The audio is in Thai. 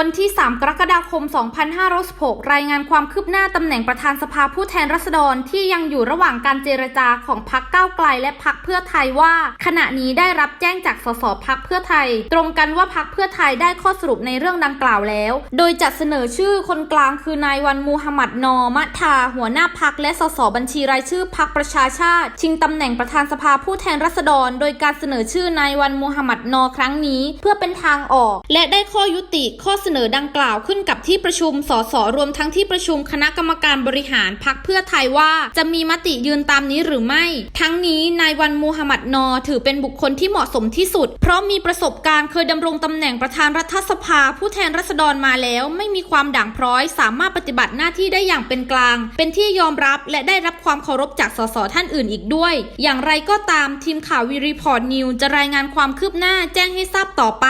วันที่ 3 กรกฎาคม 2516 รายงานความคืบหน้าตำแหน่งประธานสภาผู้แทนราษฎรที่ยังอยู่ระหว่างการเจรจาของพักก้าวไกลและพักเพื่อไทยว่า ขณะนี้ได้รับแจ้งจากสสพักเพื่อไทย ตรงกันว่าพักเพื่อไทยได้ข้อสรุปในเรื่องดังกล่าวแล้ว โดยจัดเสนอชื่อคนกลางคือนายวันมูฮัมหมัดนอมะทา หัวหน้าพักและสสบัญชีรายชื่อพักประชาชาติ ชิงตำแหน่งประธานสภาผู้แทนราษฎร โดยการเสนอชื่อนายวันมูฮัมหมัดนอครั้งนี้ เพื่อเป็นทางออก และได้ข้อยุติข้อเสนอดังกล่าวขึ้นกับที่ประชุม สสรวมทั้งที่ประชุมคณะกรรมการบริหารพักเพื่อไทยว่า จะมีมติยืนตามนี้หรือไม่ ทั้งนี้นายวันมูฮัมหมัดนอ ถือเป็นบุคคลที่เหมาะสมที่สุด เพราะมีประสบการณ์เคยดำรงตำแหน่งประธานรัฐสภา ผู้แทนราษฎรมาแล้ว ไม่มีความด่างพร้อย สามารถปฏิบัติหน้าที่ได้อย่างเป็นกลาง เป็นที่ยอมรับและได้รับความเคารพจากสสท่านอื่นอีกด้วย อย่างไรก็ตามทีมข่าววีรีพอร์ตนิวจะรายงานความคืบหน้าแจ้งให้ทราบต่อไป